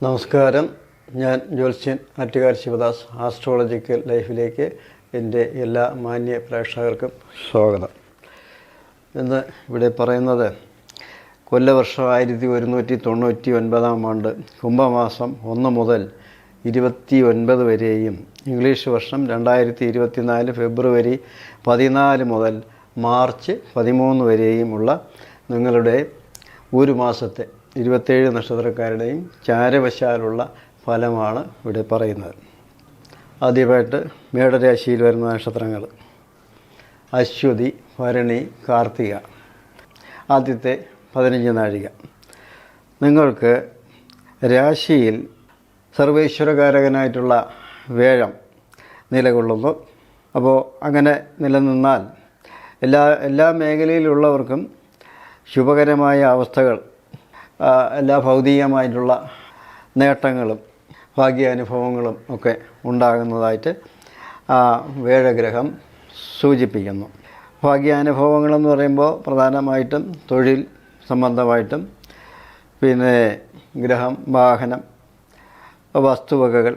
നമസ്കാരം. ഞാൻ ജ്യോത്സ്യൻ ആറ്റുകാർ ശിവദാസ് ആസ്ട്രോളജിക്കൽ ലൈഫിലേക്ക് എന്റെ എല്ലാ മാന്യ പ്രേക്ഷകർക്കും സ്വാഗതം. ഇന്ന് ഇവിടെ പറയുന്നത് കൊല്ലവർഷം ആയിരത്തി ഒരുന്നൂറ്റി തൊണ്ണൂറ്റി ഒൻപതാം ആണ്ട് കുംഭമാസം ഒന്ന് മുതൽ ഇരുപത്തി ഒൻപത് വരെയും ഇംഗ്ലീഷ് വർഷം രണ്ടായിരത്തി ഇരുപത്തിനാല് ഫെബ്രുവരി പതിനാല് മുതൽ മാർച്ച് പതിമൂന്ന് വരെയുമുള്ള നിങ്ങളുടെ ഒരു മാസത്തെ ഇരുപത്തേഴ് നക്ഷത്രക്കാരുടെയും ചാരവശാലുള്ള ഫലമാണ് ഇവിടെ പറയുന്നത്. ആദ്യമായിട്ട് മേടരാശിയിൽ വരുന്ന നക്ഷത്രങ്ങൾ. അശ്വതി ഭരണി കാർത്തിക. ആദ്യത്തെ പതിനഞ്ച് നാഴിക. നിങ്ങൾക്ക് രാശിയിൽ സർവേശ്വരകാരകനായിട്ടുള്ള വേഴം നിലകൊള്ളുന്നു. അപ്പോൾ അങ്ങനെ നിലനിന്നാൽ എല്ലാ എല്ലാ മേഖലയിലുള്ളവർക്കും ശുഭകരമായ അവസ്ഥകൾ എല്ലാ ഭൗതികമായിട്ടുള്ള നേട്ടങ്ങളും ഭാഗ്യാനുഭവങ്ങളും ഒക്കെ ഉണ്ടാകുന്നതായിട്ട് ആ വേഴഗ്രഹം സൂചിപ്പിക്കുന്നു. ഭാഗ്യാനുഭവങ്ങളെന്ന് പറയുമ്പോൾ പ്രധാനമായിട്ടും തൊഴിൽ സംബന്ധമായിട്ടും പിന്നെ ഗ്രഹം വാഹനം വസ്തുവകകൾ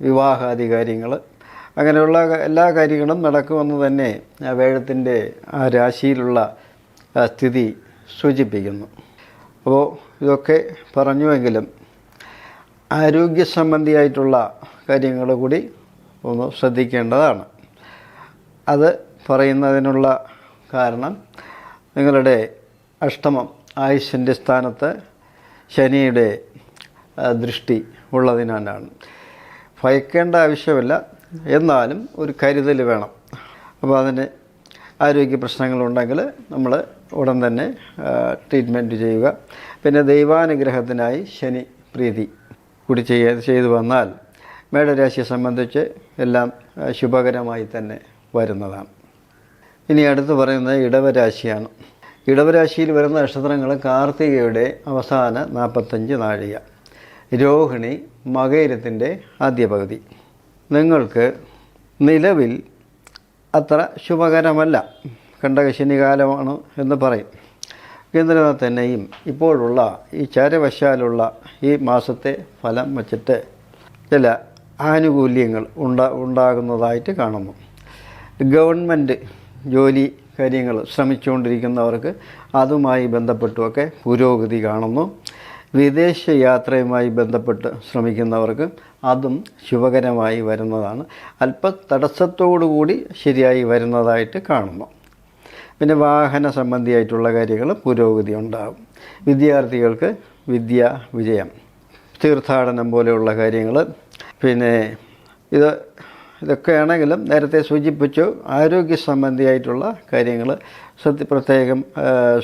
വിവാഹാദി കാര്യങ്ങൾ അങ്ങനെയുള്ള എല്ലാ കാര്യങ്ങളും നടക്കുമെന്ന് തന്നെ വേഴത്തിന്റെ ആ രാശിയിലുള്ള സ്ഥിതി സൂചിപ്പിക്കുന്നു. അപ്പോൾ ഇതൊക്കെ പറഞ്ഞുവെങ്കിലും ആരോഗ്യ സംബന്ധിയായിട്ടുള്ള കാര്യങ്ങൾ കൂടി ഒന്ന് ശ്രദ്ധിക്കേണ്ടതാണ്. അത് പറയുന്നതിനുള്ള കാരണം നിങ്ങളുടെ അഷ്ടമം ആയുഷിന്റെ സ്ഥാനത്ത് ശനിയുടെ ദൃഷ്ടി ഉള്ളതിനാലാണ്. ഭയക്കേണ്ട ആവശ്യമില്ല. എന്നാലും ഒരു കരുതൽ വേണം. അപ്പോൾ അതിന് ആരോഗ്യ പ്രശ്നങ്ങളുണ്ടെങ്കിൽ നമ്മൾ ഉടൻ തന്നെ ട്രീറ്റ്മെന്റ് ചെയ്യുക. പിന്നെ ദൈവാനുഗ്രഹത്തിനായി ശനി പ്രീതി കൂടി ചെയ്യ ചെയ്തു വന്നാൽ മേടരാശിയെ സംബന്ധിച്ച് എല്ലാം ശുഭകരമായി തന്നെ വരുന്നതാണ്. ഇനി അടുത്ത് പറയുന്നത് ഇടവരാശിയാണ്. ഇടവരാശിയിൽ വരുന്ന നക്ഷത്രങ്ങൾ കാർത്തികയുടെ അവസാന നാൽപ്പത്തഞ്ച് നാഴിക. രോഹിണി മകയിരത്തിന്റെ ആദ്യ പകുതി. നിങ്ങൾക്ക് നിലവിൽ അത്ര ശുഭകരമല്ല. കണ്ടകശനി കാലമാണ് എന്ന് പറയും. എന്നിരുന്നാൽ തന്നെയും ഇപ്പോഴുള്ള ഈ ചാരവശാലുള്ള ഈ മാസത്തെ ഫലം വച്ചിട്ട് ചില ആനുകൂല്യങ്ങൾ ഉണ്ടാ ഉണ്ടാകുന്നതായിട്ട് കാണുന്നു. ഗവൺമെന്റ് ജോലി കാര്യങ്ങൾ ശ്രമിച്ചുകൊണ്ടിരിക്കുന്നവർക്ക് അതുമായി ബന്ധപ്പെട്ടുമൊക്കെ പുരോഗതി കാണുന്നു. വിദേശ യാത്രയുമായി ബന്ധപ്പെട്ട് ശ്രമിക്കുന്നവർക്ക് അതും ശുഭകരമായി വരുന്നതാണ്. അല്പ തടസ്സത്തോടു കൂടി ശരിയായി വരുന്നതായിട്ട് കാണുന്നു. പിന്നെ വാഹന സംബന്ധിയായിട്ടുള്ള കാര്യങ്ങൾ പുരോഗതി ഉണ്ടാകും. വിദ്യാർത്ഥികൾക്ക് വിദ്യ വിജയം തീർത്ഥാടനം പോലെയുള്ള കാര്യങ്ങൾ പിന്നെ ഇത് ഇതൊക്കെയാണെങ്കിലും നേരത്തെ സൂചിപ്പിച്ചു ആരോഗ്യ സംബന്ധിയായിട്ടുള്ള കാര്യങ്ങൾ ശ്രദ്ധ പ്രത്യേകം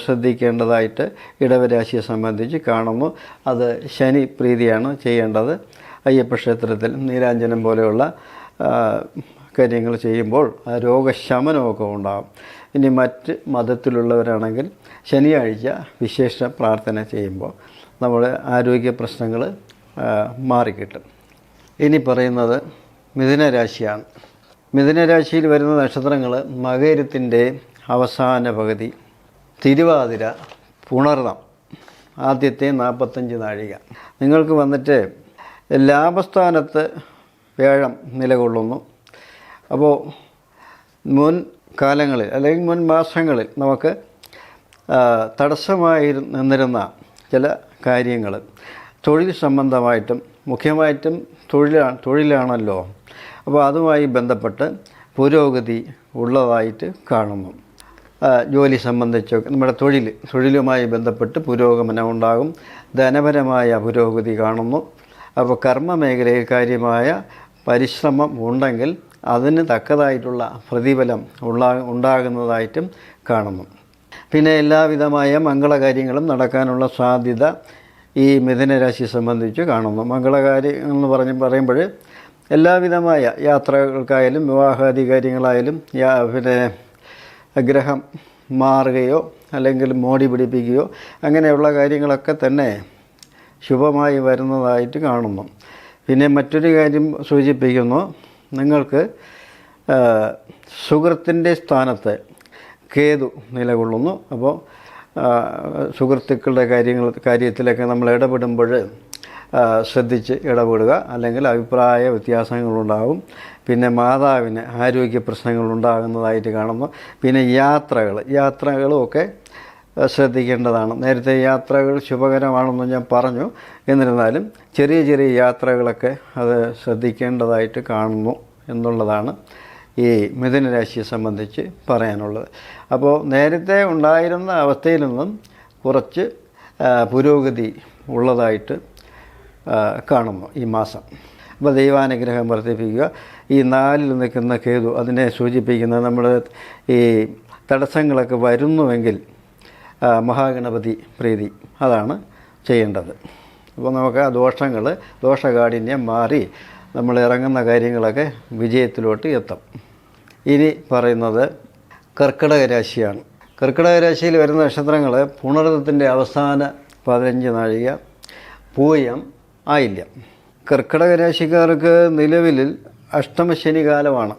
ശ്രദ്ധിക്കേണ്ടതായിട്ട് ഇടവരാശിയെ സംബന്ധിച്ച് കാണുന്നു. അത് ശനി പ്രീതിയാണ് ചെയ്യേണ്ടത്. അയ്യപ്പക്ഷേത്രത്തിൽ നീരാഞ്ജനം പോലെയുള്ള കാര്യങ്ങൾ ചെയ്യുമ്പോൾ ആ രോഗശമനമൊക്കെ ഉണ്ടാകും. ഇനി മറ്റ് മതത്തിലുള്ളവരാണെങ്കിൽ ശനിയാഴ്ച വിശേഷ പ്രാർത്ഥന ചെയ്യുമ്പോൾ നമ്മുടെ ആരോഗ്യ പ്രശ്നങ്ങൾ മാറിക്കിട്ടും. ഇനി പറയുന്നത് മിഥുനരാശിയാണ്. മിഥുനരാശിയിൽ വരുന്ന നക്ഷത്രങ്ങൾ മകരത്തിന്റെ അവസാന പകുതി തിരുവാതിര പുണർന്നം ആദ്യത്തെ നാൽപ്പത്തഞ്ച് നാഴിക. നിങ്ങൾക്ക് വന്നിട്ട് ലാഭസ്ഥാനത്ത് വ്യാഴം നിലകൊള്ളുന്നു. അപ്പോൾ മുൻ കാലങ്ങളിൽ അല്ലെങ്കിൽ മുൻ മാസങ്ങളിൽ നമുക്ക് തടസ്സമായി നിന്നിരുന്ന ചില കാര്യങ്ങൾ. തൊഴിൽ സംബന്ധമായിട്ടും മുഖ്യമായിട്ടും തൊഴിലാണ് തൊഴിലാണല്ലോ. അപ്പോൾ അതുമായി ബന്ധപ്പെട്ട് പുരോഗതി ഉള്ളതായിട്ട് കാണുന്നു. ജോലി സംബന്ധിച്ചൊക്കെ നമ്മുടെ തൊഴിൽ തൊഴിലുമായി ബന്ധപ്പെട്ട് പുരോഗമനം ഉണ്ടാകും. ധനപരമായ പുരോഗതി കാണുന്നു. അപ്പോൾ കർമ്മ മേഖലയിൽ കാര്യമായ പരിശ്രമം ഉണ്ടെങ്കിൽ അതിന് തക്കതായിട്ടുള്ള പ്രതിഫലം ഉള്ള ഉണ്ടാകുന്നതായിട്ടും കാണുന്നു. പിന്നെ എല്ലാവിധമായ മംഗളകാര്യങ്ങളും നടക്കാനുള്ള സാധ്യത ഈ മിഥുനരാശി സംബന്ധിച്ച് കാണുന്നു. മംഗളകാര്യം എന്ന് പറഞ്ഞ് പറയുമ്പോൾ എല്ലാവിധമായ യാത്രകൾക്കായാലും വിവാഹാദി കാര്യങ്ങളായാലും പിന്നെ ഗ്രഹം മാറുകയോ അല്ലെങ്കിൽ മോടി പിടിപ്പിക്കുകയോ അങ്ങനെയുള്ള കാര്യങ്ങളൊക്കെ തന്നെ ശുഭമായി വരുന്നതായിട്ട് കാണുന്നു. പിന്നെ മറ്റൊരു കാര്യം സൂചിപ്പിക്കുന്നു. നിങ്ങൾക്ക് സുഹൃത്തിന്റെ സ്ഥാനത്ത് കേതു നിലകൊള്ളുന്നു. അപ്പോൾ സുഹൃത്തുക്കളുടെ കാര്യങ്ങൾ കാര്യത്തിലൊക്കെ നമ്മൾ ഇടപെടുമ്പോൾ ശ്രദ്ധിച്ച് ഇടപെടുക. അല്ലെങ്കിൽ അഭിപ്രായ വ്യത്യാസങ്ങളുണ്ടാകും. പിന്നെ മാതാവിന് ആരോഗ്യ പ്രശ്നങ്ങളുണ്ടാകുന്നതായിട്ട് കാണുന്നു. പിന്നെ യാത്രകൾ യാത്രകളും ഒക്കെ ശ്രദ്ധിക്കേണ്ടതാണ്. നേരത്തെ യാത്രകൾ ശുഭകരമാണെന്ന് ഞാൻ പറഞ്ഞു. എന്നിരുന്നാലും ചെറിയ ചെറിയ യാത്രകളൊക്കെ അത് ശ്രദ്ധിക്കേണ്ടതായിട്ട് കാണുന്നു എന്നുള്ളതാണ് ഈ മിഥുന രാശിയെ സംബന്ധിച്ച് പറയാനുള്ളത്. അപ്പോൾ നേരത്തെ ഉണ്ടായിരുന്ന അവസ്ഥയിൽ നിന്നും കുറച്ച് പുരോഗതി ഉള്ളതായിട്ട് കാണുന്നു ഈ മാസം. അപ്പോൾ ദൈവാനുഗ്രഹം വർദ്ധിപ്പിക്കുക. ഈ നാലിൽ നിൽക്കുന്ന കേതു അതിനെ സൂചിപ്പിക്കുന്ന നമ്മൾ ഈ തടസ്സങ്ങളൊക്കെ വരുന്നുവെങ്കിൽ മഹാഗണപതി പ്രീതി. അതാണ് ചെയ്യേണ്ടത്. അപ്പോൾ നമുക്ക് ആ ദോഷങ്ങൾ ദോഷകാഠിന്യം മാറി നമ്മൾ ഇറങ്ങുന്ന കാര്യങ്ങളൊക്കെ വിജയത്തിലോട്ട് എത്തും. ഇനി പറയുന്നത് കർക്കിടക രാശിയാണ്. കർക്കിടക രാശിയിൽ വരുന്ന നക്ഷത്രങ്ങൾ പുണർത്തത്തിന്റെ അവസാന പതിനഞ്ച് നാഴിക പൂയം ആയില്യം. കർക്കിടക രാശിക്കാർക്ക് നിലവിൽ അഷ്ടമശനി കാലമാണ്.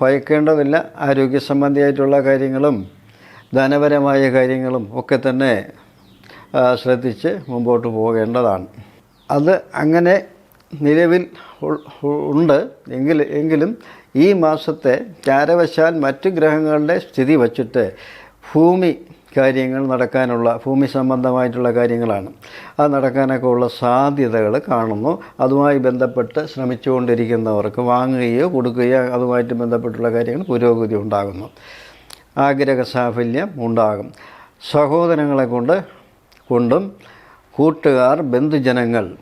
ഭയക്കേണ്ടതില്ല ആരോഗ്യ സംബന്ധിയായിട്ടുള്ള കാര്യങ്ങളും ധനപരമായ കാര്യങ്ങളും ഒക്കെ തന്നെ ശ്രദ്ധിച്ച് മുമ്പോട്ട് പോകേണ്ടതാണ്. അത് അങ്ങനെ നിലവിൽ ഉണ്ട്. എങ്കിൽ എങ്കിലും ഈ മാസത്തെ ചാരവശാൽ മറ്റു ഗ്രഹങ്ങളുടെ സ്ഥിതി വച്ചിട്ട് ഭൂമി കാര്യങ്ങൾ നടക്കാനുള്ള ഭൂമി സംബന്ധമായിട്ടുള്ള കാര്യങ്ങളാണ്. അത് നടക്കാനൊക്കെ ഉള്ള സാധ്യതകൾ കാണുന്നു. അതുമായി ബന്ധപ്പെട്ട് ശ്രമിച്ചുകൊണ്ടിരിക്കുന്നവർക്ക് വാങ്ങുകയോ കൊടുക്കുകയോ അതുമായിട്ട് ബന്ധപ്പെട്ടുള്ള കാര്യങ്ങൾ പുരോഗതി ഉണ്ടാകുന്നു. ആഗ്രഹ സാഫല്യം ഉണ്ടാകും. സഹോദരങ്ങളെ കൊണ്ട് കൊണ്ടും കൂട്ടുകാർ ബന്ധുജനങ്ങൾ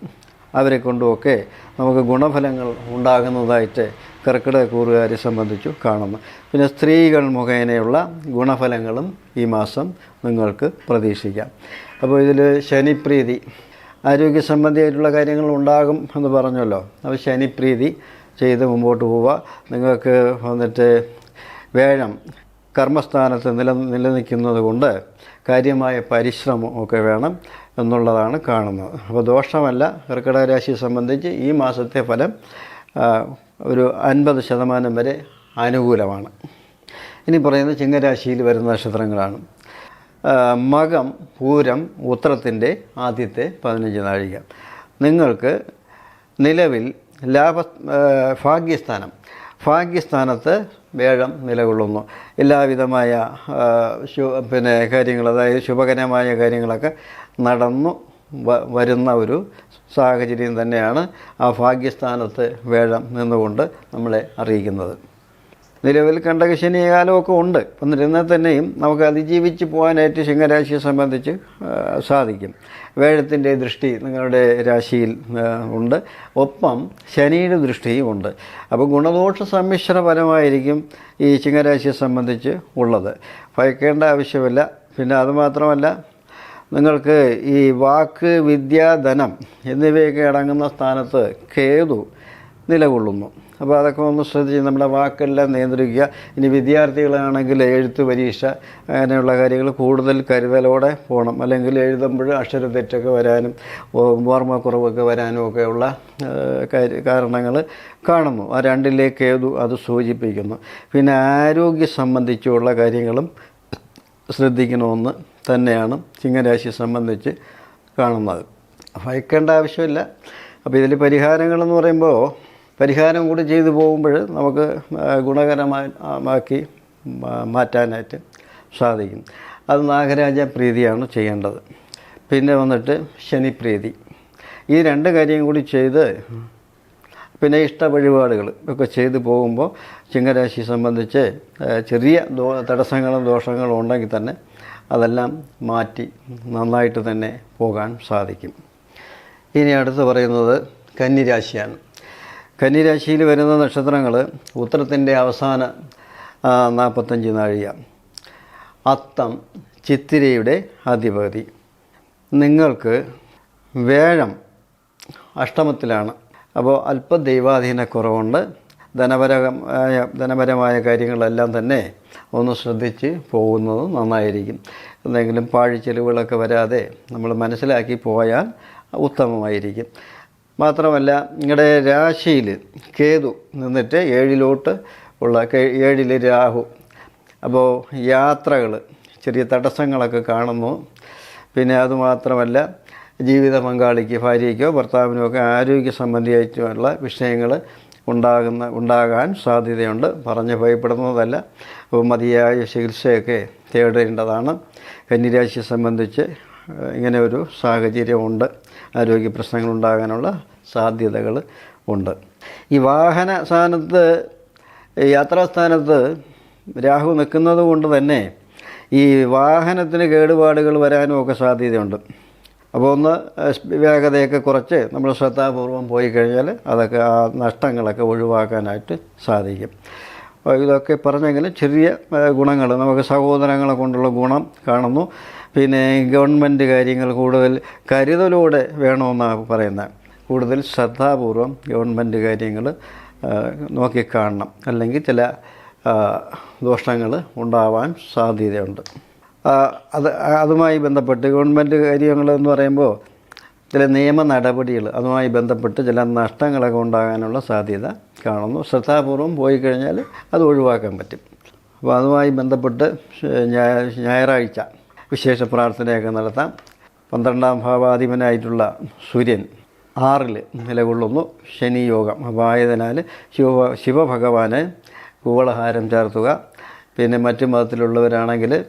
അവരെ കൊണ്ടുമൊക്കെ നമുക്ക് ഗുണഫലങ്ങൾ ഉണ്ടാകുന്നതായിട്ട് കർക്കിടക കൂറുകാരെ സംബന്ധിച്ചു കാണുന്നു. പിന്നെ സ്ത്രീകൾ മുഖേനയുള്ള ഗുണഫലങ്ങളും ഈ മാസം നിങ്ങൾക്ക് പ്രതീക്ഷിക്കാം. അപ്പോൾ ഇതിൽ ശനിപ്രീതി ആരോഗ്യ സംബന്ധിയായിട്ടുള്ള കാര്യങ്ങൾ ഉണ്ടാകും എന്ന് പറഞ്ഞല്ലോ. അപ്പോൾ ശനിപ്രീതി ചെയ്ത് മുമ്പോട്ട് പോവുക. നിങ്ങൾക്ക് വന്നിട്ട് വേഴം കർമ്മസ്ഥാനത്ത് നില നിലനിൽക്കുന്നത് കൊണ്ട് കാര്യമായ പരിശ്രമം ഒക്കെ വേണം എന്നുള്ളതാണ് കാണുന്നത്. അപ്പോൾ ദോഷമല്ല. കർക്കിടകരാശിയെ സംബന്ധിച്ച് ഈ മാസത്തെ ഫലം ഒരു അൻപത് ശതമാനം വരെ അനുകൂലമാണ്. ഇനി പറയുന്നത് ചിങ്ങരാശിയിൽ വരുന്ന നക്ഷത്രങ്ങളാണ്. മകം പൂരം ഉത്രത്തിന്റെ ആദ്യത്തെ പതിനഞ്ച് നാഴിക. നിങ്ങൾക്ക് നിലവിൽ ലാഭ ഭാഗ്യസ്ഥാനം ഭാഗ്യസ്ഥാനത്ത് വേഴം നിലകൊള്ളുന്നു. എല്ലാവിധമായ പിന്നെ കാര്യങ്ങൾ അതായത് ശുഭകരമായ കാര്യങ്ങളൊക്കെ നടന്നു വരുന്ന ഒരു സാഹചര്യം തന്നെയാണ് ആ ഭാഗ്യസ്ഥാനത്ത് വേഴം നിന്നുകൊണ്ട് നമ്മളെ അറിയിക്കുന്നത്. നിലവിൽ കണ്ടകശനി കാലമൊക്കെ ഉണ്ട്. എന്നിരുന്നാൽ തന്നെയും നമുക്ക് അതിജീവിച്ച് പോകാനായിട്ട് സിംഹരാശിയെ സംബന്ധിച്ച് സാധിക്കും. വേഴത്തിന്റെ ദൃഷ്ടി നിങ്ങളുടെ രാശിയിൽ ഉണ്ട്. ഒപ്പം ശനിയുടെ ദൃഷ്ടിയും ഉണ്ട്. അപ്പോൾ ഗുണദോഷ സമ്മിശ്ര ഫലമായിരിക്കും ഈ ചിങ്ങരാശിയെ സംബന്ധിച്ച് ഉള്ളത്. ഭയക്കേണ്ട ആവശ്യമില്ല. പിന്നെ അതുമാത്രമല്ല നിങ്ങൾക്ക് ഈ വാക്ക് വിദ്യ ധനം എന്നിവയൊക്കെ അടങ്ങുന്ന സ്ഥാനത്ത് കേതു നിലകൊള്ളുന്നു. അപ്പോൾ അതൊക്കെ ഒന്ന് ശ്രദ്ധിച്ച് നമ്മുടെ വാക്കെല്ലാം നിയന്ത്രിക്കുക. ഇനി വിദ്യാർത്ഥികളാണെങ്കിൽ എഴുത്ത് പരീക്ഷ അങ്ങനെയുള്ള കാര്യങ്ങൾ കൂടുതൽ കരുതലോടെ പോകണം. അല്ലെങ്കിൽ എഴുതുമ്പോൾ അക്ഷര തെറ്റൊക്കെ വരാനും ഓർമ്മക്കുറവൊക്കെ വരാനും ഒക്കെയുള്ള കാരണങ്ങൾ കാണുന്നു. ആ രണ്ടിലേക്ക് ഏതു അത് സൂചിപ്പിക്കുന്നു. പിന്നെ ആരോഗ്യ സംബന്ധിച്ചുള്ള കാര്യങ്ങളും ശ്രദ്ധിക്കണമെന്ന് തന്നെയാണ് ചിങ്ങരാശിയെ സംബന്ധിച്ച് കാണുന്നത്. ഭയക്കേണ്ട ആവശ്യമില്ല. അപ്പോൾ ഇതിൽ പരിഹാരങ്ങളെന്ന് പറയുമ്പോൾ പരിഹാരം കൂടി ചെയ്തു പോകുമ്പോൾ നമുക്ക് ഗുണകരമാക്കി മാറ്റാനായിട്ട് സാധിക്കും. അത് നാഗരാജ പ്രീതിയാണ് ചെയ്യേണ്ടത്. പിന്നെ വന്നിട്ട് ശനിപ്രീതി. ഈ രണ്ട് കാര്യം കൂടി ചെയ്ത് പിന്നെ ഇഷ്ട വഴിപാടുകൾ ഒക്കെ ചെയ്തു പോകുമ്പോൾ ചിങ്ങരാശി സംബന്ധിച്ച് ചെറിയ ദോ തടസ്സങ്ങളും ദോഷങ്ങളും ഉണ്ടെങ്കിൽ തന്നെ അതെല്ലാം മാറ്റി നന്നായിട്ട് തന്നെ പോകാൻ സാധിക്കും. ഇനി അടുത്ത് പറയുന്നത് കന്നിരാശിയാണ്. കന്നിരാശിയിൽ വരുന്ന നക്ഷത്രങ്ങൾ ഉത്തരത്തിന്റെ അവസാന നാൽപ്പത്തഞ്ച് നാഴിക. അത്തം ചിത്തിരയുടെ അധിപതി. നിങ്ങൾക്ക് വേഴം അഷ്ടമത്തിലാണ്. അപ്പോൾ അല്പ കുറവുണ്ട്. ധനപരമായ ധനപരമായ കാര്യങ്ങളെല്ലാം തന്നെ ഒന്ന് ശ്രദ്ധിച്ച് പോകുന്നത് നന്നായിരിക്കും. എന്തെങ്കിലും പാഴിച്ചെലവുകളൊക്കെ വരാതെ നമ്മൾ മനസ്സിലാക്കി പോയാൽ ഉത്തമമായിരിക്കും. മാത്രമല്ല നിങ്ങളുടെ രാശിയിൽ കേതു നിന്നിട്ട് ഏഴിലോട്ട് ഉള്ള ഏഴിൽ രാഹു. അപ്പോൾ യാത്രകൾ ചെറിയ തടസ്സങ്ങളൊക്കെ കാണുന്നു. പിന്നെ അതുമാത്രമല്ല ജീവിത പങ്കാളിക്ക് ഭാര്യയ്ക്കോ ഭർത്താവിനോ ഒക്കെ ആരോഗ്യ സംബന്ധിയായിട്ടുള്ള വിഷയങ്ങൾ ഉണ്ടാകുന്ന ഉണ്ടാകാൻ സാധ്യതയുണ്ട്. പറഞ്ഞ് ഭയപ്പെടുന്നതല്ല. അപ്പോൾ മതിയായ ചികിത്സയൊക്കെ തേടേണ്ടതാണ്. കന്നിരാശിയെ സംബന്ധിച്ച് ഇങ്ങനെ ഒരു സാഹചര്യമുണ്ട്. ആരോഗ്യ പ്രശ്നങ്ങൾ ഉണ്ടാകാനുള്ള സാധ്യതകൾ ഉണ്ട്. ഈ വാഹന സ്ഥാനത്ത് യാത്രാസ്ഥാനത്ത് രാഹു നിൽക്കുന്നത് കൊണ്ട് തന്നെ ഈ വാഹനത്തിന് കേടുപാടുകൾ വരാനും ഒക്കെ സാധ്യതയുണ്ട്. അപ്പോൾ ഒന്ന് വേഗതയൊക്കെ കുറച്ച് നമ്മൾ ശ്രദ്ധാപൂർവം പോയി കഴിഞ്ഞാൽ അതൊക്കെ ആ നഷ്ടങ്ങളൊക്കെ ഒഴിവാക്കാനായിട്ട് സാധിക്കും. ഇതൊക്കെ പറഞ്ഞെങ്കിലും ചെറിയ ഗുണങ്ങൾ നമുക്ക് സഹോദരങ്ങളെ കൊണ്ടുള്ള ഗുണം കാണുന്നു. പിന്നെ ഗവൺമെന്റ് കാര്യങ്ങൾ കൂടുതൽ കരുതലോടെ വേണമെന്നാണ് പറയുന്നത്. കൂടുതൽ ശ്രദ്ധാപൂർവം ഗവൺമെന്റ് കാര്യങ്ങൾ നോക്കിക്കാണണം. അല്ലെങ്കിൽ ചില ദോഷങ്ങൾ ഉണ്ടാവാൻ സാധ്യതയുണ്ട്. അത് അതുമായി ബന്ധപ്പെട്ട് ഗവൺമെന്റ് കാര്യങ്ങൾ എന്ന് പറയുമ്പോൾ ചില നിയമ നടപടികൾ അതുമായി ബന്ധപ്പെട്ട് ചില നഷ്ടങ്ങളൊക്കെ ഉണ്ടാകാനുള്ള സാധ്യത കാണുന്നു. ശ്രദ്ധാപൂർവം പോയി കഴിഞ്ഞാൽ അത് ഒഴിവാക്കാൻ പറ്റും. അപ്പോൾ അതുമായി ബന്ധപ്പെട്ട് ഞായ- ഞായറാഴ്ച വിശേഷ പ്രാർത്ഥനയൊക്കെ നടത്താം. പന്ത്രണ്ടാം ഭാവാധിപനായിട്ടുള്ള സൂര്യൻ ആറിൽ നിലകൊള്ളുന്നു. ശനി യോഗം ശിവ ശിവഭഗവാന് കൂവളഹാരം ചേർത്തുക. പിന്നെ മറ്റു മതത്തിലുള്ളവരാണെങ്കിൽ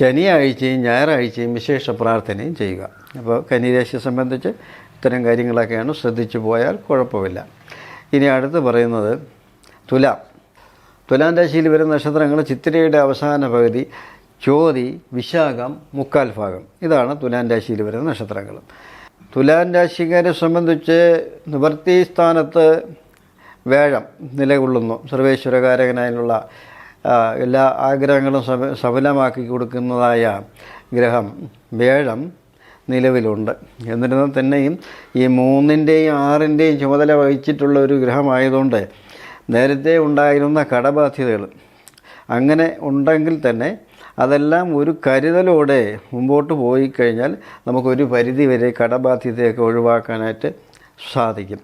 ശനിയാഴ്ചയും ഞായറാഴ്ചയും വിശേഷ പ്രാർത്ഥനയും ചെയ്യുക. അപ്പോൾ കന്നിരാശിയെ സംബന്ധിച്ച് ഇത്തരം കാര്യങ്ങളൊക്കെയാണ് ശ്രദ്ധിച്ചു പോയാൽ കുഴപ്പമില്ല. ഇനി അടുത്ത് പറയുന്നത് തുലാം. തുലാം രാശിയിൽ വരുന്ന നക്ഷത്രങ്ങൾ ചിത്തിരയുടെ അവസാന പകുതി ചോതി വിശാഖം മുക്കാൽ ഭാഗം. ഇതാണ് തുലാൻ രാശിയിൽ വരുന്ന നക്ഷത്രങ്ങൾ. തുലാൻ രാശിക്കാരെ സംബന്ധിച്ച് നിവർത്തി സ്ഥാനത്ത് വേഴം നിലകൊള്ളുന്നു. സർവേശ്വരകാരകനായുള്ള എല്ലാ ആഗ്രഹങ്ങളും സഫ സഫലമാക്കി കൊടുക്കുന്നതായ ഗ്രഹം വേഴം നിലവിലുണ്ട്. എന്നിരുന്നാൽ തന്നെയും ഈ മൂന്നിന്റെയും ആറിന്റെയും ചുമതല വഹിച്ചിട്ടുള്ള ഒരു ഗ്രഹമായതുകൊണ്ട് നേരത്തെ ഉണ്ടായിരുന്ന കടബാധ്യതകൾ അങ്ങനെ ഉണ്ടെങ്കിൽ തന്നെ അതെല്ലാം ഒരു കരുതലോടെ മുമ്പോട്ട് പോയി കഴിഞ്ഞാൽ നമുക്കൊരു പരിധി വരെ കടബാധ്യതയൊക്കെ ഒഴിവാക്കാനായിട്ട് സാധിക്കും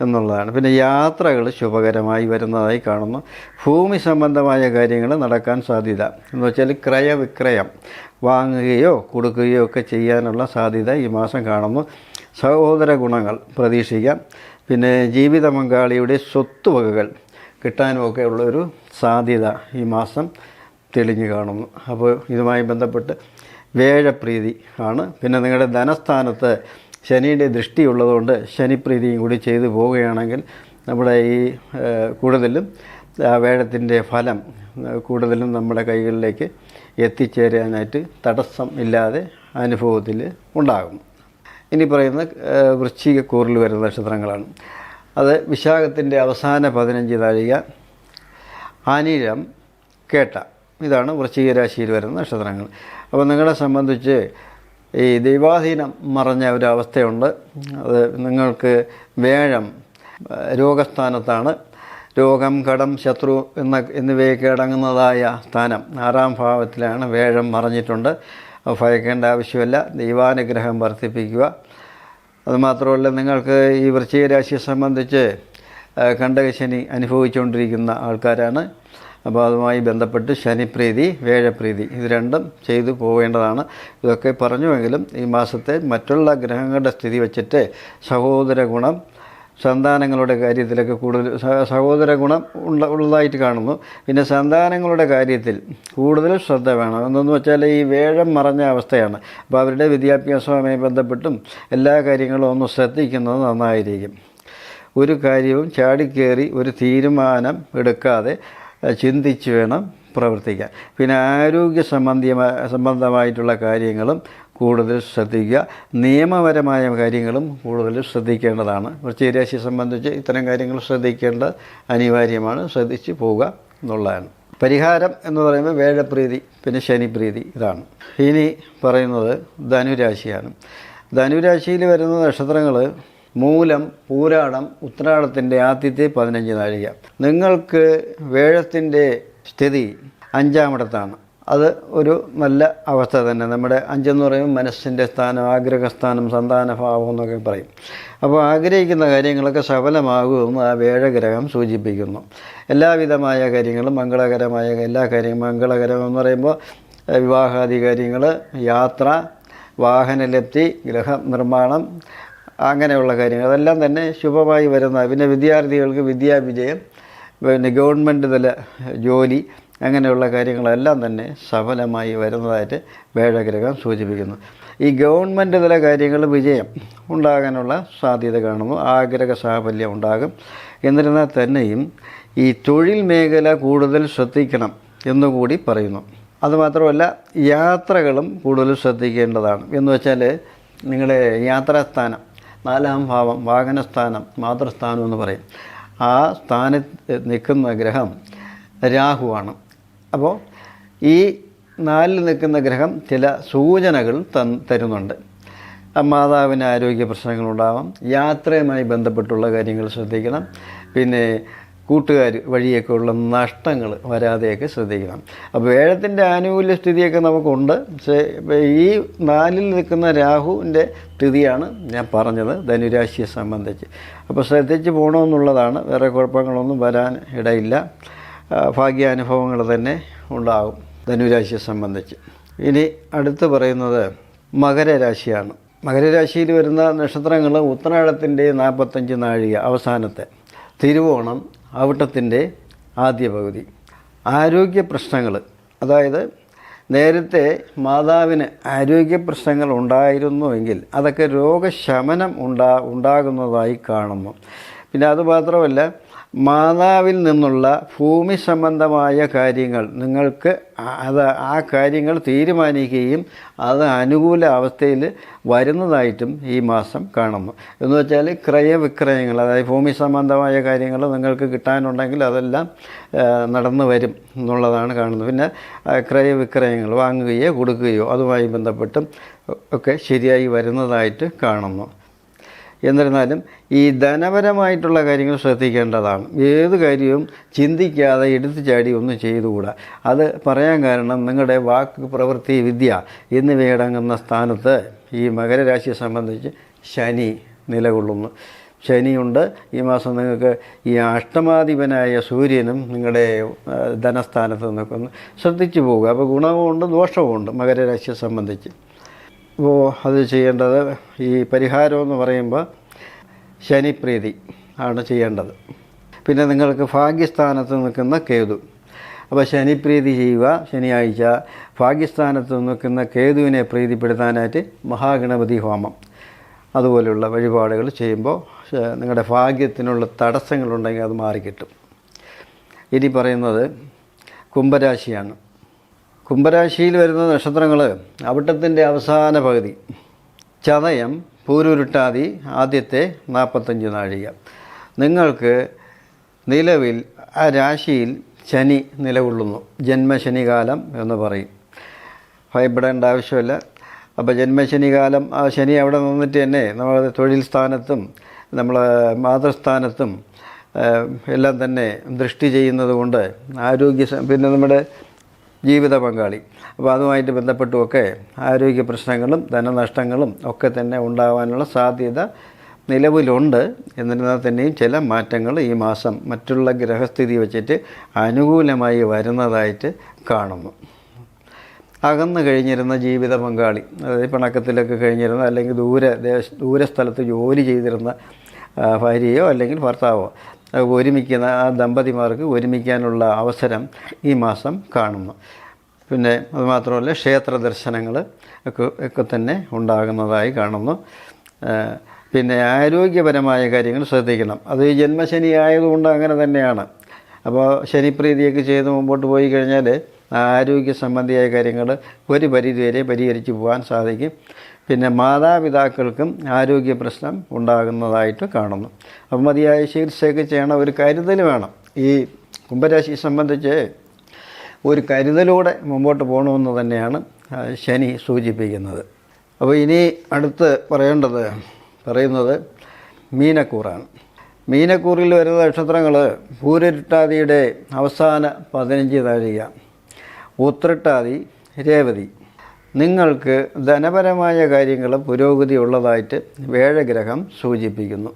എന്നുള്ളതാണ്. പിന്നെ യാത്രകൾ ശുഭകരമായി വരുന്നതായി കാണുന്നു. ഭൂമി സംബന്ധമായ കാര്യങ്ങൾ നടക്കാൻ സാധ്യത. എന്ന് വെച്ചാൽ ക്രയവിക്രയം വാങ്ങുകയോ കൊടുക്കുകയോ ഒക്കെ ചെയ്യാനുള്ള സാധ്യത ഈ മാസം കാണുന്നു. സഹോദര ഗുണങ്ങൾ പ്രതീക്ഷിക്കാം. പിന്നെ ജീവിത പങ്കാളിയുടെ സ്വത്തുവകകൾ കിട്ടാനുമൊക്കെ ഉള്ളൊരു സാധ്യത ഈ മാസം തെളിഞ്ഞു കാണുന്നു. അപ്പോൾ ഇതുമായി ബന്ധപ്പെട്ട് വേഴപ്രീതി ആണ്. പിന്നെ നിങ്ങളുടെ ധനസ്ഥാനത്ത് ശനിയുടെ ദൃഷ്ടിയുള്ളതുകൊണ്ട് ശനിപ്രീതിയും കൂടി ചെയ്തു പോവുകയാണെങ്കിൽ നമ്മുടെ ഈ കൂടുതലും വേഴത്തിന്റെ ഫലം കൂടുതലും നമ്മുടെ കൈകളിലേക്ക് എത്തിച്ചേരാനായിട്ട് തടസ്സം ഇല്ലാതെ അനുഭവത്തിൽ ഉണ്ടാകും ഇനി പറയുന്ന വൃശ്ചിക വൃശ്ചികക്കൂറിൽ വരുന്ന നക്ഷത്രങ്ങളാണ്. അത് വിശാഖത്തിന്റെ അവസാന പതിനഞ്ച് താഴിക അനിഴം കേട്ട ഇതാണ് വൃശ്ചിക രാശിയിൽ വരുന്ന നക്ഷത്രങ്ങൾ. അപ്പോൾ നിങ്ങളെ സംബന്ധിച്ച് ഈ ദൈവാധീനം മറഞ്ഞ ഒരവസ്ഥയുണ്ട് അത് നിങ്ങൾക്ക് വേഴം രോഗസ്ഥാനത്താണ്. രോഗം കടം ശത്രു എന്ന എന്നിവയൊക്കെ അടങ്ങുന്നതായ സ്ഥാനം ആറാം ഭാവത്തിലാണ് വേഴം മറഞ്ഞിട്ടുണ്ട്. ഭയക്കേണ്ട ആവശ്യമില്ല. ദൈവാനുഗ്രഹം വർദ്ധിപ്പിക്കുക. അതുമാത്രമല്ല നിങ്ങൾക്ക് ഈ വൃശ്ചിക രാശിയെ സംബന്ധിച്ച് കണ്ടകശനി അനുഭവിച്ചുകൊണ്ടിരിക്കുന്ന ആൾക്കാരാണ്. അപ്പോൾ അതുമായി ബന്ധപ്പെട്ട് ശനിപ്രീതി വേഴപ്രീതി ഇത് രണ്ടും ചെയ്തു പോവേണ്ടതാണ്. ഇതൊക്കെ പറഞ്ഞുവെങ്കിലും ഈ മാസത്തെ മറ്റുള്ള ഗ്രഹങ്ങളുടെ സ്ഥിതി വെച്ചിട്ട് സഹോദര ഗുണം സന്താനങ്ങളുടെ കാര്യത്തിലൊക്കെ കൂടുതൽ സഹോദര ഗുണം ഉള്ള ഉള്ളതായിട്ട് കാണുന്നു. പിന്നെ സന്താനങ്ങളുടെ കാര്യത്തിൽ കൂടുതൽ ശ്രദ്ധ വേണം. എന്തെന്ന് വെച്ചാൽ ഈ വേഴം മറഞ്ഞ അവസ്ഥയാണ്. അപ്പോൾ അവരുടെ വിദ്യാഭ്യാസവുമായി ബന്ധപ്പെട്ടും എല്ലാ കാര്യങ്ങളും ഒന്ന് ശ്രദ്ധിക്കുന്നത് നന്നായിരിക്കും. ഒരു കാര്യവും ചാടിക്കേറി ഒരു തീരുമാനം എടുക്കാതെ ചിന്തിച്ച് വേണം പ്രവർത്തിക്കാൻ. പിന്നെ ആരോഗ്യ സംബന്ധിയമായ സംബന്ധമായിട്ടുള്ള കാര്യങ്ങളും കൂടുതൽ ശ്രദ്ധിക്കുക. നിയമപരമായ കാര്യങ്ങളും കൂടുതൽ ശ്രദ്ധിക്കേണ്ടതാണ്. വൃശ്ചികരാശിയെ സംബന്ധിച്ച് ഇത്തരം കാര്യങ്ങൾ ശ്രദ്ധിക്കേണ്ടത് അനിവാര്യമാണ്. ശ്രദ്ധിച്ച് പോവുക എന്നുള്ളതാണ്. പരിഹാരം എന്ന് പറയുമ്പോൾ വേഴപ്രീതി പിന്നെ ശനിപ്രീതി ഇതാണ്. ഇനി പറയുന്നത് ധനുരാശിയാണ്. ധനുരാശിയിൽ വരുന്ന നക്ഷത്രങ്ങൾ മൂലം പൂരാടം ഉത്രാടത്തിന്റെ ആദ്യത്തെ പതിനഞ്ച് നാഴിക നിങ്ങൾക്ക് വേഴത്തിന്റെ സ്ഥിതി അഞ്ചാമിടത്താണ്. അത് ഒരു നല്ല അവസ്ഥ തന്നെ. നമ്മുടെ അഞ്ചെന്ന് പറയുമ്പോൾ മനസ്സിന്റെ സ്ഥാനം ആഗ്രഹസ്ഥാനം സന്താനഭാവം എന്നൊക്കെ പറയും. അപ്പോൾ ആഗ്രഹിക്കുന്ന കാര്യങ്ങളൊക്കെ സഫലമാകുമെന്ന് ആ വേഴഗ്രഹം സൂചിപ്പിക്കുന്നു. എല്ലാവിധമായ കാര്യങ്ങളും മംഗളകരമായ എല്ലാ കാര്യങ്ങളും മംഗളകരം എന്ന് പറയുമ്പോൾ വിവാഹാദി കാര്യങ്ങൾ യാത്ര വാഹനലബ്ധി ഗൃഹനിർമ്മാണം അങ്ങനെയുള്ള കാര്യങ്ങൾ. അതെല്ലാം തന്നെ ശുഭമായി വരുന്ന പിന്നെ വിദ്യാർത്ഥികൾക്ക് വിദ്യാവിജയം പിന്നെ ഗവൺമെന്റ് തല ജോലി അങ്ങനെയുള്ള കാര്യങ്ങളെല്ലാം തന്നെ സഫലമായി വരുന്നതായിട്ട് വേഴഗ്രഹം സൂചിപ്പിക്കുന്നു. ഈ ഗവൺമെന്റ് തല കാര്യങ്ങൾ വിജയം ഉണ്ടാകാനുള്ള സാധ്യത കാണുന്നു. ആഗ്രഹ സാഫല്യം ഉണ്ടാകും. എന്നിരുന്നാൽ തന്നെയും ഈ തൊഴിൽ മേഖല കൂടുതൽ ശ്രദ്ധിക്കണം എന്നുകൂടി പറയുന്നു. അതുമാത്രമല്ല യാത്രകളും കൂടുതൽ ശ്രദ്ധിക്കേണ്ടതാണ്. എന്ന് വെച്ചാൽ നിങ്ങളുടെ യാത്രാസ്ഥാനം നാലാം ഭാവം വാഹനസ്ഥാനം മാതൃസ്ഥാനം എന്ന് പറയും. ആ സ്ഥാനത്ത് നിൽക്കുന്ന ഗ്രഹം രാഹുവാണ്. അപ്പോൾ ഈ നാലിൽ നിൽക്കുന്ന ഗ്രഹം ചില സൂചനകൾ തരുന്നുണ്ട്. മാതാവിന് ആരോഗ്യ പ്രശ്നങ്ങളുണ്ടാവാം. യാത്രയുമായി ബന്ധപ്പെട്ടുള്ള കാര്യങ്ങൾ ശ്രദ്ധിക്കണം. പിന്നെ കൂട്ടുകാർ വഴിയൊക്കെ ഉള്ള നഷ്ടങ്ങൾ വരാതെയൊക്കെ ശ്രദ്ധിക്കണം. അപ്പോൾ വേഴത്തിന്റെ ആനുകൂല്യ സ്ഥിതിയൊക്കെ നമുക്കുണ്ട്. പക്ഷേ ഈ നാലിൽ നിൽക്കുന്ന രാഹുവിന്റെ സ്ഥിതിയാണ് ഞാൻ പറഞ്ഞത് ധനുരാശിയെ സംബന്ധിച്ച്. അപ്പോൾ ശ്രദ്ധിച്ച് പോകണമെന്നുള്ളതാണ് വേറെ കുഴപ്പങ്ങളൊന്നും വരാൻ ഇടയില്ല. ഭാഗ്യാനുഭവങ്ങൾ തന്നെ ഉണ്ടാകും ധനുരാശിയെ സംബന്ധിച്ച്. ഇനി അടുത്ത് പറയുന്നത് മകരരാശിയാണ്. മകരരാശിയിൽ വരുന്ന നക്ഷത്രങ്ങൾ ഉത്തരാഴത്തിന്റെ നാൽപ്പത്തഞ്ച് നാഴിക അവസാനത്തെ തിരുവോണം അവിട്ടത്തിന്റെ ആദ്യ പകുതി. ആരോഗ്യ പ്രശ്നങ്ങൾ. അതായത് നേരത്തെ മാതാവിന് ആരോഗ്യ പ്രശ്നങ്ങൾ ഉണ്ടായിരുന്നുവെങ്കിൽ അതൊക്കെ രോഗശമനം ഉണ്ടാ ഉണ്ടാകുന്നതായി കാണുന്നു. പിന്നെ അതുമാത്രമല്ല മാതാവിൽ നിന്നുള്ള ഭൂമി സംബന്ധമായ കാര്യങ്ങൾ നിങ്ങൾക്ക് അത് ആ കാര്യങ്ങൾ തീരുമാനിക്കുകയും അത് അനുകൂല അവസ്ഥയിൽ വരുന്നതായിട്ടും ഈ മാസം കാണുന്നു. എന്ന് വെച്ചാൽ ക്രയവിക്രയങ്ങൾ അതായത് ഭൂമി സംബന്ധമായ കാര്യങ്ങൾ നിങ്ങൾക്ക് കിട്ടാനുണ്ടെങ്കിൽ അതെല്ലാം നടന്നു വരും എന്നുള്ളതാണ് കാണുന്നത്. പിന്നെ ക്രയവിക്രയങ്ങൾ വാങ്ങുകയോ കൊടുക്കുകയോ അതുമായി ബന്ധപ്പെട്ടും ഒക്കെ ശരിയായി വരുന്നതായിട്ട് കാണുന്നു. എന്നിരുന്നാലും ഈ ധനപരമായിട്ടുള്ള കാര്യങ്ങൾ ശ്രദ്ധിക്കേണ്ടതാണ്. ഏത് കാര്യവും ചിന്തിക്കാതെ എടുത്തു ചാടി ഒന്നും ചെയ്തുകൂടാ. അത് പറയാൻ കാരണം നിങ്ങളുടെ വാക്ക് പ്രവൃത്തി വിദ്യ എന്നിവയടങ്ങുന്ന സ്ഥാനത്ത് ഈ മകരരാശിയെ സംബന്ധിച്ച് ശനി നിലകൊള്ളുന്നു. ശനിയുണ്ട്. ഈ മാസം നിങ്ങൾക്ക് ഈ അഷ്ടമാധിപനായ സൂര്യനും നിങ്ങളുടെ ധനസ്ഥാനത്ത് നിൽക്കുന്നു. ശ്രദ്ധിച്ചു പോകുക അപ്പോൾ ഗുണവുമുണ്ട് ദോഷവുമുണ്ട് മകരരാശിയെ സംബന്ധിച്ച്. അത് ചെയ്യേണ്ടത് ഈ പരിഹാരം എന്ന് പറയുമ്പോൾ ശനിപ്രീതി ആണ് ചെയ്യേണ്ടത്. പിന്നെ നിങ്ങൾക്ക് ഭാഗ്യസ്ഥാനത്ത് നിൽക്കുന്ന കേതു. അപ്പോൾ ശനിപ്രീതി ചെയ്യുക ശനിയാഴ്ച ഭാഗ്യസ്ഥാനത്ത് നിൽക്കുന്ന കേതുവിനെ പ്രീതിപ്പെടുത്താനായിട്ട് മഹാഗണപതി ഹോമം. അതുപോലെയുള്ള വഴിപാടുകൾ ചെയ്യുമ്പോൾ നിങ്ങളുടെ ഭാഗ്യത്തിനുള്ള തടസ്സങ്ങളുണ്ടെങ്കിൽ അത് മാറിക്കിട്ടും. ഇനി പറയുന്നത് കുംഭരാശിയാണ്. കുംഭരാശിയിൽ വരുന്ന നക്ഷത്രങ്ങൾ അവിട്ടത്തിന്റെ അവസാന പകുതി. ചതയം പൂരുരുട്ടാതി ആദ്യത്തെ നാൽപ്പത്തഞ്ച് നാഴിക. നിങ്ങൾക്ക് നിലവിൽ ആ രാശിയിൽ ശനി നിലകൊള്ളുന്നു. ജന്മശനികാലം എന്ന് പറയും. ഭയപ്പെടേണ്ട ആവശ്യമില്ല. അപ്പോൾ ജന്മശനികാലം ആ ശനി അവിടെ നിന്നിട്ട് തന്നെ നമ്മൾ തൊഴിൽ സ്ഥാനത്തും നമ്മൾ മാതൃസ്ഥാനത്തും എല്ലാം തന്നെ ദൃഷ്ടി ചെയ്യുന്നത് കൊണ്ട് ആരോഗ്യ പിന്നെ നമ്മുടെ ജീവിത പങ്കാളി. അപ്പോൾ അതുമായിട്ട് ബന്ധപ്പെട്ടുമൊക്കെ ആരോഗ്യ പ്രശ്നങ്ങളും ധനനഷ്ടങ്ങളും ഒക്കെ തന്നെ ഉണ്ടാകാനുള്ള സാധ്യത നിലവിലുണ്ട്. എന്നിരുന്നാൽ തന്നെയും ചില മാറ്റങ്ങൾ ഈ മാസം മറ്റുള്ള ഗ്രഹസ്ഥിതി വച്ചിട്ട് അനുകൂലമായി വരുന്നതായിട്ട് കാണുന്നു. അകന്നു കഴിഞ്ഞിരുന്ന ജീവിത പങ്കാളി അതായത് പിണക്കത്തിലൊക്കെ കഴിഞ്ഞിരുന്ന അല്ലെങ്കിൽ ദൂരെ ദേശ ദൂര സ്ഥലത്ത് ജോലി ചെയ്തിരുന്ന ഭാര്യയോ അല്ലെങ്കിൽ ഭർത്താവോ ഒരുമിക്കുന്ന ആ ദമ്പതിമാർക്ക് ഒരുമിക്കാനുള്ള അവസരം ഈ മാസം കാണുന്നു. പിന്നെ അതുമാത്രമല്ല ക്ഷേത്ര ദർശനങ്ങൾ ഒക്കെ ഒക്കെ തന്നെ ഉണ്ടാകുന്നതായി കാണുന്നു. പിന്നെ ആരോഗ്യപരമായ കാര്യങ്ങൾ ശ്രദ്ധിക്കണം. അത് ജന്മശനി ആയതുകൊണ്ട് അങ്ങനെ തന്നെയാണ്. അപ്പോൾ ശനിപ്രീതിയൊക്കെ ചെയ്ത് മുമ്പോട്ട് പോയി കഴിഞ്ഞാൽ ആരോഗ്യ സംബന്ധിയായ കാര്യങ്ങൾ ഒരു പരിധിവരെ പരിഹരിച്ച് പോകാൻ സാധിക്കും. പിന്നെ മാതാപിതാക്കൾക്കും ആരോഗ്യ പ്രശ്നം ഉണ്ടാകുന്നതായിട്ട് കാണുന്നു. അപ്പം മതിയായ ചികിത്സയൊക്കെ ചെയ്യണം ഒരു കരുതൽ വേണം. ഈ കുംഭരാശിയെ സംബന്ധിച്ച് ഒരു കരുതലൂടെ മുമ്പോട്ട് പോകണമെന്ന് തന്നെയാണ് ശനി സൂചിപ്പിക്കുന്നത്. അപ്പോൾ ഇനി അടുത്ത് പറയേണ്ടത് പറയുന്നത് മീനക്കൂറാണ്. മീനക്കൂറിൽ വരുന്ന നക്ഷത്രങ്ങൾ പൂരരുട്ടാതിയുടെ അവസാന പതിനഞ്ച് താഴിക ഉത്രട്ടാതി രേവതി. നിങ്ങൾക്ക് ധനപരമായ കാര്യങ്ങൾ പുരോഗതി ഉള്ളതായിട്ട് വേഴഗ്രഹം സൂചിപ്പിക്കുന്നു.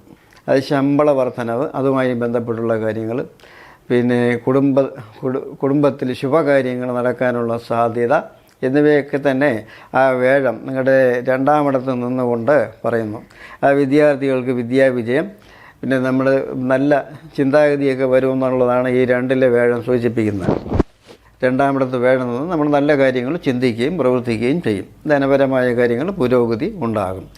അത് ശമ്പള വർധനവ് അതുമായി ബന്ധപ്പെട്ടുള്ള കാര്യങ്ങൾ പിന്നെ കുടുംബ കുടുംബത്തിൽ ശുഭകാര്യങ്ങൾ നടക്കാനുള്ള സാധ്യത എന്നിവയൊക്കെ തന്നെ ആ വേഴം നിങ്ങളുടെ രണ്ടാമിടത്ത് നിന്നുകൊണ്ട് പറയുന്നു. ആ വിദ്യാർത്ഥികൾക്ക് വിദ്യാവിജയം പിന്നെ നമ്മൾ നല്ല ചിന്താഗതിയൊക്കെ വരുമെന്നുള്ളതാണ് ഈ രണ്ടിലെ വേഴം സൂചിപ്പിക്കുന്നത്. രണ്ടാമിടത്ത് വേണമെന്ന് നമ്മൾ നല്ല കാര്യങ്ങൾ ചിന്തിക്കുകയും പ്രവർത്തിക്കുകയും ചെയ്യും. ധനപരമായ കാര്യങ്ങൾ പുരോഗതി ഉണ്ടാകും.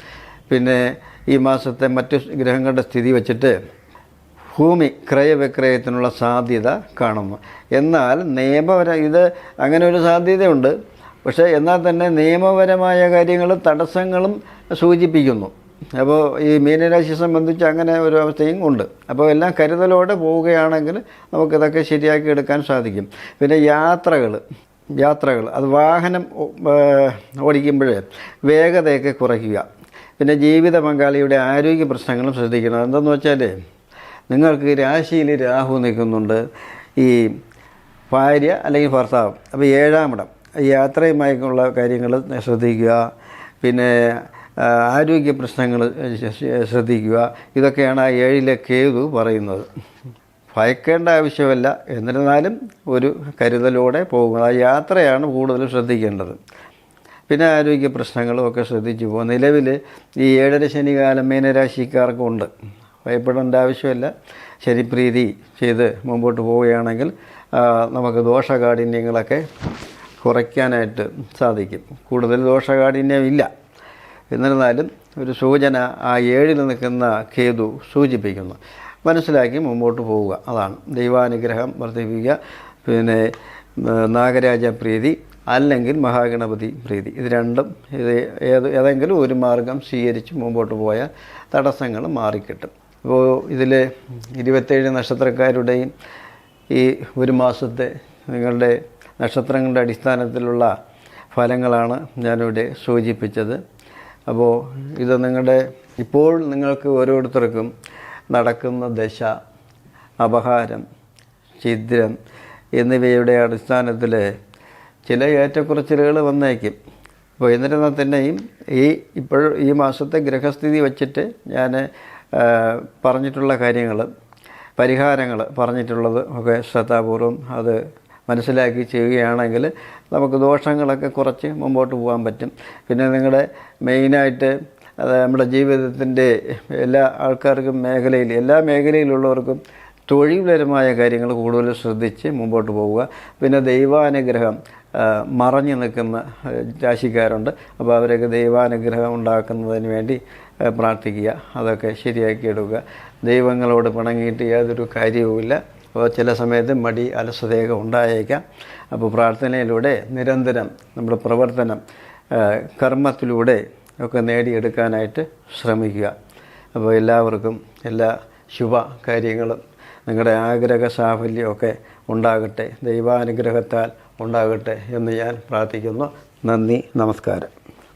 പിന്നെ ഈ മാസത്തെ മറ്റു ഗ്രഹങ്ങളുടെ സ്ഥിതി വച്ചിട്ട് ഭൂമി ക്രയവിക്രയത്തിനുള്ള സാധ്യത കാണുന്നു. എന്നാൽ നിയമപര ഇത് അങ്ങനെ ഒരു സാധ്യതയുണ്ട്. പക്ഷേ എന്നാൽ തന്നെ നിയമപരമായ കാര്യങ്ങൾ തടസ്സങ്ങളും സൂചിപ്പിക്കുന്നു. അപ്പോൾ ഈ മീനരാശിയെ സംബന്ധിച്ച് അങ്ങനെ ഒരു അവസ്ഥയും ഉണ്ട്. അപ്പോൾ എല്ലാം കരുതലോടെ പോവുകയാണെങ്കിൽ നമുക്കിതൊക്കെ ശരിയാക്കി എടുക്കാൻ സാധിക്കും. പിന്നെ യാത്രകൾ യാത്രകൾ അത് വാഹനം ഓടിക്കുമ്പോഴേ വേഗതയൊക്കെ കുറയ്ക്കുക. പിന്നെ ജീവിത പങ്കാളിയുടെ ആരോഗ്യ പ്രശ്നങ്ങളും ശ്രദ്ധിക്കണം. എന്തെന്ന് വെച്ചാൽ നിങ്ങൾക്ക് രാശിയിൽ രാഹു നിൽക്കുന്നുണ്ട്. ഈ ഭാര്യ അല്ലെങ്കിൽ ഭർത്താവ് അപ്പോൾ ഏഴാം ഇടം. യാത്രയുമായിട്ടുള്ള കാര്യങ്ങൾ ശ്രദ്ധിക്കുക. പിന്നെ ആരോഗ്യ പ്രശ്നങ്ങൾ ശ്രദ്ധിക്കുക. ഇതൊക്കെയാണ് ആ ഏഴിലെ കേതു പറയുന്നത്. ഭയക്കേണ്ട ആവശ്യമല്ല. എന്നിരുന്നാലും ഒരു കരുതലോടെ പോകുക ആ യാത്രയാണ് കൂടുതൽ ശ്രദ്ധിക്കേണ്ടത്. പിന്നെ ആരോഗ്യ പ്രശ്നങ്ങളും ഒക്കെ ശ്രദ്ധിച്ചു പോകും. നിലവിൽ ഈ ഏഴര ശനികാലം മീനരാശിക്കാർക്കുണ്ട്. ഭയപ്പെടേണ്ട ആവശ്യമില്ല. ശരിപ്രീതി ചെയ്ത് മുമ്പോട്ട് പോവുകയാണെങ്കിൽ നമുക്ക് ദോഷകാഠിന്യങ്ങളൊക്കെ കുറയ്ക്കാനായിട്ട് സാധിക്കും. കൂടുതൽ ദോഷകാഠിന്യം ഇല്ല എന്നിരുന്നാലും ഒരു സൂചന ആ ഏഴിൽ നിൽക്കുന്ന കേതു സൂചിപ്പിക്കുന്നു. മനസ്സിലാക്കി മുമ്പോട്ട് പോവുക. അതാണ് ദൈവാനുഗ്രഹം വർദ്ധിപ്പിക്കുക. പിന്നെ നാഗരാജ പ്രീതി അല്ലെങ്കിൽ മഹാഗണപതി പ്രീതി. ഇത് രണ്ടും ഇത് ഏത് ഏതെങ്കിലും ഒരു മാർഗം സ്വീകരിച്ച് മുമ്പോട്ട് പോയാൽ തടസ്സങ്ങൾ മാറിക്കിട്ടും. ഇപ്പോൾ ഇതിൽ ഇരുപത്തേഴ് നക്ഷത്രക്കാരുടെയും ഈ ഒരു മാസത്തെ നിങ്ങളുടെ നക്ഷത്രങ്ങളുടെ അടിസ്ഥാനത്തിലുള്ള ഫലങ്ങളാണ് ഞാനിവിടെ സൂചിപ്പിച്ചത്. അപ്പോൾ ഇത് നിങ്ങളുടെ ഇപ്പോൾ നിങ്ങൾക്ക് ഓരോരുത്തർക്കും നടക്കുന്ന ദശ അപഹാരം ഛിദ്രം എന്നിവയുടെ അടിസ്ഥാനത്തിൽ ചില ഏറ്റക്കുറച്ചിലുകൾ വന്നേക്കും. അപ്പോൾ എന്നിരുന്നാൽ തന്നെയും ഈ ഇപ്പോൾ ഈ മാസത്തെ ഗ്രഹസ്ഥിതി വച്ചിട്ട് ഞാൻ പറഞ്ഞിട്ടുള്ള കാര്യങ്ങൾ പരിഹാരങ്ങൾ പറഞ്ഞിട്ടുള്ളത് ഒക്കെ ശ്രദ്ധാപൂർവം അത് മനസ്സിലാക്കി ചെയ്യുകയാണെങ്കിൽ നമുക്ക് ദോഷങ്ങളൊക്കെ കുറച്ച് മുമ്പോട്ട് പോകാൻ പറ്റും. പിന്നെ നിങ്ങളുടെ മെയിനായിട്ട് അത് നമ്മുടെ ജീവിതത്തിന്റെ എല്ലാ ആൾക്കാർക്കും മേഖലയിൽ എല്ലാ മേഖലയിലുള്ളവർക്കും തൊഴിൽപരമായ കാര്യങ്ങൾ കൂടുതൽ ശ്രദ്ധിച്ച് മുമ്പോട്ട് പോവുക. പിന്നെ ദൈവാനുഗ്രഹം മറഞ്ഞു നിൽക്കുന്ന രാശിക്കാരുണ്ട്. അപ്പോൾ അവരൊക്കെ ദൈവാനുഗ്രഹം ഉണ്ടാക്കുന്നതിന് വേണ്ടി പ്രാർത്ഥിക്കുക. അതൊക്കെ ശരിയാക്കി എടുക്കുക ദൈവങ്ങളോട് പിണങ്ങിയിട്ട് യാതൊരു കാര്യവുമില്ല. അപ്പോൾ ചില സമയത്ത് മടി അലസതയൊക്കെ ഉണ്ടായേക്കാം. അപ്പോൾ പ്രാർത്ഥനയിലൂടെ നിരന്തരം നമ്മുടെ പ്രവർത്തനം കർമ്മത്തിലൂടെ ഒക്കെ നേടിയെടുക്കാനായിട്ട് ശ്രമിക്കുക. അപ്പോൾ എല്ലാവർക്കും എല്ലാ ശുഭ കാര്യങ്ങളും നിങ്ങളുടെ ആഗ്രഹ സാഫല്യമൊക്കെ ഉണ്ടാകട്ടെ ദൈവാനുഗ്രഹത്താൽ ഉണ്ടാകട്ടെ എന്ന് ഞാൻ പ്രാർത്ഥിക്കുന്നു. നന്ദി നമസ്കാരം.